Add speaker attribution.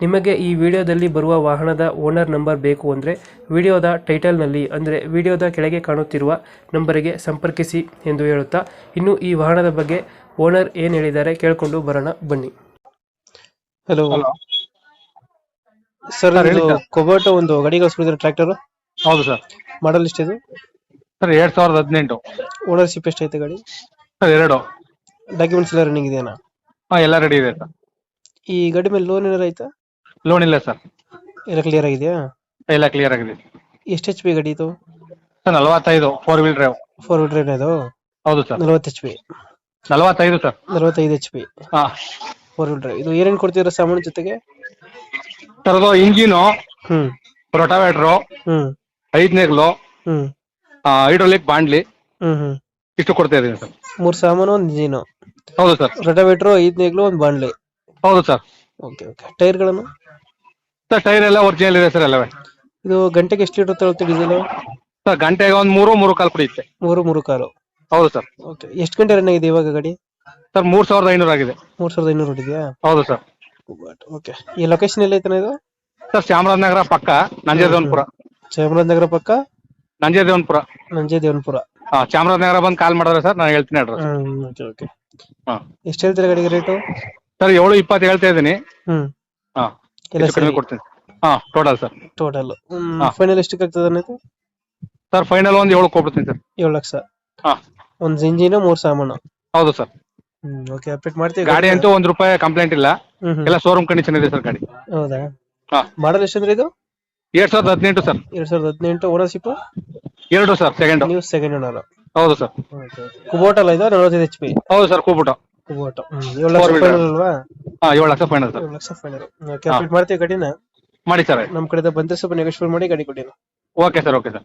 Speaker 1: ನಿಮಗೆ ಈ ವಿಡಿಯೋದಲ್ಲಿ ಬರುವ ವಾಹನದ ಓನರ್ ನಂಬರ್ ಬೇಕು ಅಂದರೆ ವಿಡಿಯೋದ ಟೈಟಲ್ನಲ್ಲಿ ಅಂದರೆ ವಿಡಿಯೋದ ಕೆಳಗೆ ಕಾಣುತ್ತಿರುವ ನಂಬರಿಗೆ ಸಂಪರ್ಕಿಸಿ ಎಂದು ಹೇಳುತ್ತಾ ಇನ್ನು ಈ ವಾಹನದ ಬಗ್ಗೆ ಓನರ್ ಏನು ಹೇಳಿದ್ದಾರೆ ಕೇಳಿಕೊಂಡು ಬರೋಣ ಬನ್ನಿ. ಹಲೋ
Speaker 2: ಹಲೋ
Speaker 1: ಸರ್
Speaker 2: ಕೊಬೋಟ ಹೇಳಿ ಸರ್.
Speaker 1: ಕೊಬೋಟೋ ಒಂದು ಗಡಿಗೋಸ್ಕರ ಟ್ರ್ಯಾಕ್ಟರ್
Speaker 2: ಹೌದು ಸರ್
Speaker 1: ಮಾಡಲ್ ಇದು
Speaker 2: ಸರ್ ಎರಡ್ ಸಾವಿರದ ಹದಿನೆಂಟು.
Speaker 1: ಓನರ್ಶಿಪ್ ಎಷ್ಟೈತೆ ಗಾಡಿ?
Speaker 2: ಸರ್ ಎರಡು.
Speaker 1: ಡಾಕ್ಯುಮೆಂಟ್ಸ್ ಎಲ್ಲ ರನ್ನಿಂಗ್ ಇದೆಯಾ
Speaker 2: ಹಾ ಎಲ್ಲ ರೆಡಿ ಇದೆ ಸರ್
Speaker 1: ಈ ಗಾಡಿ ಮೇಲೆ ಲೋನ್ ಏನಾರ ಆಯ್ತಾ?
Speaker 2: ಲೋನ್ ಇಲ್ಲ ಸರ್
Speaker 1: ಎಲ್ಲ ಕ್ಲಿಯರ್ ಆಗಿದೆಯಾ?
Speaker 2: ಎಲ್ಲ ಕ್ಲಿಯರ್ ಆಗಿದೆ.
Speaker 1: ಎಷ್ಟು ಎಚ್ ಪಿ ಗಾಡಿ ಇದು?
Speaker 2: ಸರ್ ನಲವತ್ತೈದು four wheel drive
Speaker 1: four wheeler ಇದು
Speaker 2: ಹೌದು ಸರ್
Speaker 1: ನಲವತ್ತು ಎಚ್ ಪಿ
Speaker 2: ನಲವತ್ತೈದು ಸರ್
Speaker 1: ನಲವತ್ತೈದು ಎಚ್ ಪಿ
Speaker 2: ಹಾಂ.
Speaker 1: ಫೋರ್ ವೀಲರ್ ಇದು ಏನೇನು ಕೊಡ್ತೀರ ಸಾಮಾನು ಜೊತೆಗೆ?
Speaker 2: ಸರ್ ಅದು ಇಂಜಿನು
Speaker 1: ಹ್ಮ್.
Speaker 2: ರೊಟಾವೇಟ್ರು
Speaker 1: ಹ್ಮ್.
Speaker 2: ಐದನೇಗ್ಲು
Speaker 1: ಹ್ಮ್.
Speaker 2: ಹೈಡ್ರೋಲಿಕ್ ಬಾಂಡ್ಲಿ.
Speaker 1: ಹ್ಮ್ ಹ್ಮ್.
Speaker 2: ಇಷ್ಟು ಕೊಡ್ತಾ ಇದ್ದೀನಿ ಸರ್
Speaker 1: ಮೂರು ಸಾಮಾನು ಒಂದು ಇಂಜಿನು.
Speaker 2: ಹೌದು ಸರ್
Speaker 1: ರೊಟಾವೇಟ್ರು ಐದನೇಗ್ಲು ಒಂದು ಬಾಂಡ್ಲಿ.
Speaker 2: ಹೌದು ಸರ್
Speaker 1: ಓಕೆ ಓಕೆ. ಟೈರ್ಗಳನ್ನು?
Speaker 2: ಸರ್ ಟೈರ್ ಎಲ್ಲ ಒರಿಜಿನಲ್ ಇದೆ ಸರ್ ಎಲ್ಲವೇ.
Speaker 1: ಇದು ಗಂಟೆಗೆ ಎಷ್ಟು ಲೀಟರ್ ತಗೊಳ್ತೀವಿ ಡೀಸೆಲ್?
Speaker 2: ಸರ್ ಗಂಟೆಗೆ ಒಂದು ಮೂರು ಮೂರು ಕಾಲು ಕುಡಿಯುತ್ತೆ.
Speaker 1: ಮೂರು ಮೂರು ಕಾಲು?
Speaker 2: ಹೌದು ಸರ್.
Speaker 1: ಓಕೆ. ಎಷ್ಟು ಗಂಟೆ ರನ್ ಆಗಿದೆ ಇವಾಗ ಗಾಡಿ?
Speaker 2: ಸರ್ ಮೂರು ಸಾವಿರದ ಐನೂರು ಆಗಿದೆ.
Speaker 1: ಮೂರು ಸಾವಿರದ ಐನೂರು ಹೊಡಿದ್ಯಾ?
Speaker 2: ಹೌದು ಸರ್.
Speaker 1: ಓಕೆ. ಈ ಲೊಕೇಶನ್ ಎಲ್ಲ ಐತನ ಇದು?
Speaker 2: ಸರ್ ಚಾಮರಾಜನಗರ ಪಕ್ಕ ನಂಜೇದೇವನ್ಪುರ.
Speaker 1: ಚಾಮರಾಜನಗರ ಪಕ್ಕ?
Speaker 2: ನಂಜೇದೇವನ್ಪುರ.
Speaker 1: ನಂಜೆ ದೇವನಪುರ
Speaker 2: ಹಾ ಚಾಮರಾಜನಗರ ಬಂದು ಕಾಲ್ ಮಾಡಿದ್ರೆ ಸರ್ ನಾನು ಹೇಳ್ತೀನಿ ಅಡ್ರೆಸ್.
Speaker 1: Okay okay.
Speaker 2: ಹಾ.
Speaker 1: ಎಷ್ಟು ಹೇಳ್ತೀರಾ ಗಾಡಿಗೆ ರೇಟು?
Speaker 2: ಸರ್ ಏಳು ಇಪ್ಪತ್ತು ಹೇಳ್ತಾ ಇದ್ದೀನಿ.
Speaker 1: ಹ್ಮ್.
Speaker 2: ಹಾ
Speaker 1: ಎಲ್ಲ
Speaker 2: ಹೆಚ್ಚು ಕಡಿಮೆ
Speaker 1: ಸರಿ.
Speaker 2: ಕೊಡ್ತೀನಿ. ಹಾ ಟೋಟಲ್ ಸರ್
Speaker 1: ಟೋಟಲ್
Speaker 2: ಹಾ.
Speaker 1: ಫೈನಲ್ ಎಷ್ಟಕ್ಕೆ ಆಗ್ತದೆ ಅನ್ನೋದು?
Speaker 2: ಸರ್ ಫೈನಲ್ ಒಂದು ಏಳು ಕೊಡ್ತೀನಿ ಸರ್
Speaker 1: ಏಳು ಲಕ್ಷ.
Speaker 2: ಹಾ.
Speaker 1: ಒಂದ್ ಇಂಜಿನ್ ಮೂರ್ ಸಾಮಾನು.
Speaker 2: ಹೌದು ಸರ್
Speaker 1: ಹ್ಮ್ ಓಕೆ ಅಪ್ಡೇಟ್ ಮಾಡ್ತೀವಿ.
Speaker 2: ಗಾಡಿ ಅಂತೂ ಒಂದ್ ರೂಪಾಯಿ ಕಂಪ್ಲೇಂಟ್ ಇಲ್ಲ.
Speaker 1: ಹ್ಮ್ ಹ್ಮ್.
Speaker 2: ಎಲ್ಲ ಶೋರೂಮ್ ಕಂಡೀಷನ್ ಇದೆ ಸರ್ ಗಾಡಿ.
Speaker 1: ಹೌದಾ?
Speaker 2: ಹಾ.
Speaker 1: ಮಾಡಲ್ ಎಷ್ಟಂದ್ರೆ ಇದು?
Speaker 2: ಎರಡ್ ಸಾವಿರದ ಹದಿನೆಂಟು ಸರ್
Speaker 1: ಎರಡ್ ಸಾವಿರದ ಹದಿನೆಂಟು ಓನರ್ಶಿಪ್
Speaker 2: ಎರಡು ಸರ್ ಸೆಕೆಂಡ್
Speaker 1: ನೀವು ಸೆಕೆಂಡ್ ಓನರ್
Speaker 2: ಹೌದು ಸರ್
Speaker 1: ಕುಬೋಟಲ್ ಇದು? ನಲವತ್ತೈದು ಎಚ್ ಪಿ
Speaker 2: ಹೌದು ಸರ್ ಕೂಬಿಟ್ಟು
Speaker 1: ಕುಬೋಟ ಏಳು ಲಕ್ಷ
Speaker 2: Four wheeler.
Speaker 1: ಫೈನಲ್ ಅಲ್ವಾ?
Speaker 2: ಹಾ ಏಳು ಲಕ್ಷ ಫೈನಲ್ ಸರ್
Speaker 1: ಏಳು ಲಕ್ಷ ಫೈನಲ್ ಓಕೆ ಮಾಡ್ತೀವಿ ಗಾಡಿನ
Speaker 2: ಮಾಡಿ ಸರ್
Speaker 1: ನಮ್ ಕಡೆ ಬಂದ್ರೆ ಸ್ವಲ್ಪ ನೆಗೋಷಿಯೇಟ್ ಮಾಡಿ ಗಾಡಿ ಕೊಡಿ
Speaker 2: ಓಕೆ ಸರ್ ಓಕೆ ಸರ್